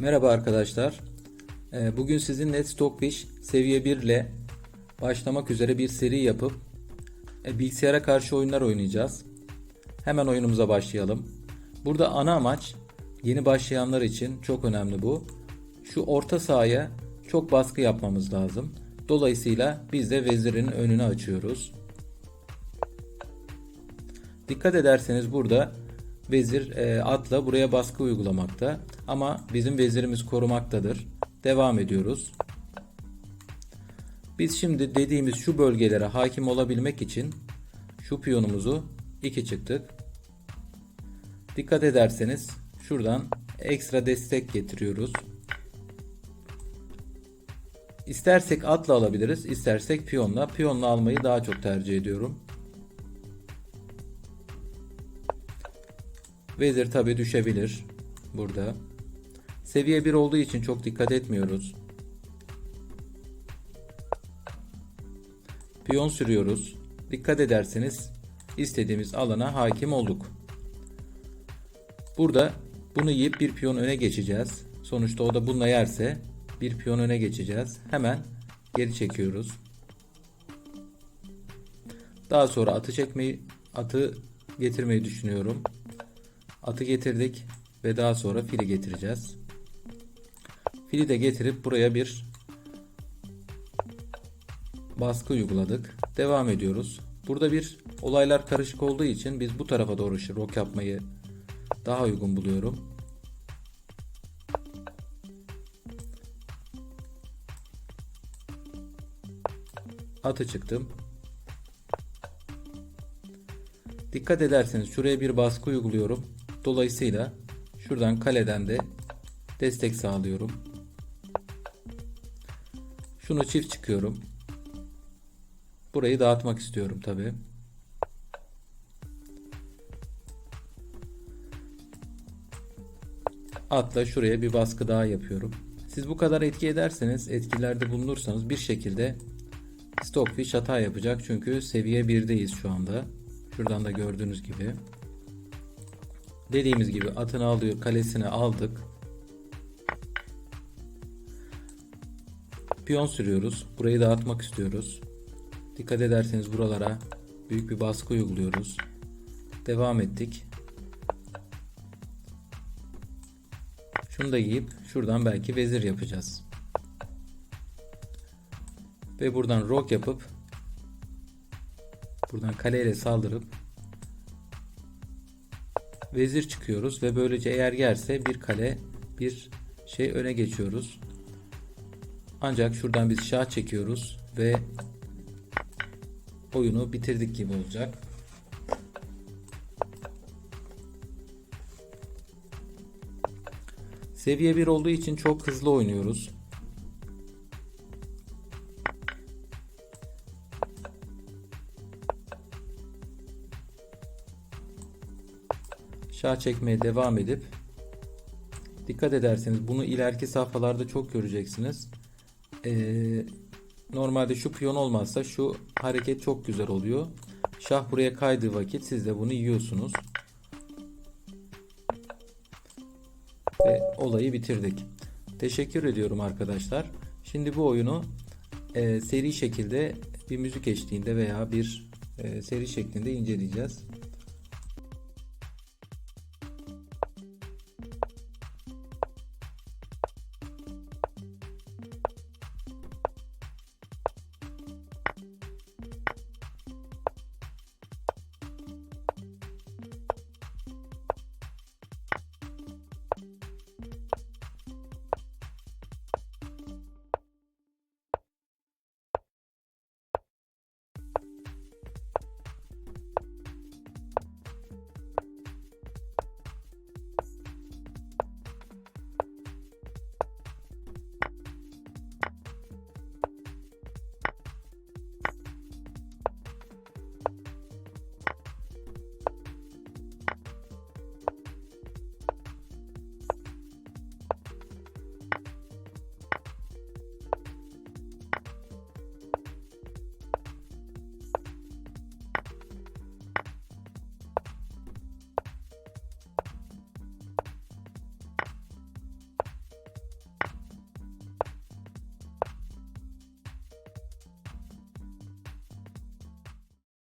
Merhaba arkadaşlar. Ee, Bugün sizinle Stockfish seviye 1 ile başlamak üzere bir seri yapıp e, bilgisayara karşı oyunlar oynayacağız. Hemen oyunumuza başlayalım. Burada ana amaç yeni başlayanlar için çok önemli bu. Şu orta sahaya çok baskı yapmamız lazım. Dolayısıyla biz de vezirin önünü açıyoruz. Dikkat ederseniz burada vezir e, atla buraya baskı uygulamakta ama bizim vezirimiz korumaktadır. Devam ediyoruz. Biz şimdi dediğimiz şu bölgelere hakim olabilmek için şu piyonumuzu 2 çıktık. Dikkat ederseniz şuradan ekstra destek getiriyoruz. İstersek atla alabiliriz, istersek piyonla. Piyonla almayı daha çok tercih ediyorum. Vezir tabi düşebilir burada. Seviye 1 olduğu için çok dikkat etmiyoruz. Piyon sürüyoruz. Dikkat ederseniz istediğimiz alana hakim olduk. Burada bunu yiyip bir piyon öne geçeceğiz. Sonuçta o da bununla yerse bir piyon öne geçeceğiz. Hemen geri çekiyoruz. Daha sonra atı çekmeyi, atı getirmeyi düşünüyorum. Atı getirdik ve daha sonra fili getireceğiz. Fili de getirip buraya bir baskı uyguladık. Devam ediyoruz. Burada bir olaylar karışık olduğu için biz bu tarafa doğru rok yapmayı daha uygun buluyorum. Atı çıktım. Dikkat ederseniz şuraya bir baskı uyguluyorum. Dolayısıyla şuradan kaleden de destek sağlıyorum. Şunu çift çıkıyorum. Burayı dağıtmak istiyorum tabi. Atla şuraya bir baskı daha yapıyorum. Siz bu kadar etki ederseniz, etkilerde bulunursanız bir şekilde Stockfish hata yapacak. Çünkü seviye 1'deyiz şu anda. Şuradan da gördüğünüz gibi. Dediğimiz gibi atını alıyor, kalesine aldık. Piyon sürüyoruz. Burayı dağıtmak istiyoruz. Dikkat ederseniz buralara büyük bir baskı uyguluyoruz. Devam ettik. Şunu da giyip şuradan belki vezir yapacağız. Ve buradan rok yapıp buradan kaleyle saldırıp vezir çıkıyoruz ve böylece eğer yerse bir kale bir şey öne geçiyoruz. Ancak şuradan biz şah çekiyoruz ve oyunu bitirdik gibi olacak. Seviye 1 olduğu için çok hızlı oynuyoruz. Şah çekmeye devam edip dikkat ederseniz bunu ileriki safhalarda çok göreceksiniz. Ee, normalde şu piyon olmazsa şu hareket çok güzel oluyor. Şah buraya kaydığı vakit siz de bunu yiyorsunuz. Ve olayı bitirdik. Teşekkür ediyorum arkadaşlar. Şimdi bu oyunu e, seri şekilde bir müzik eşliğinde veya bir e, seri şeklinde inceleyeceğiz.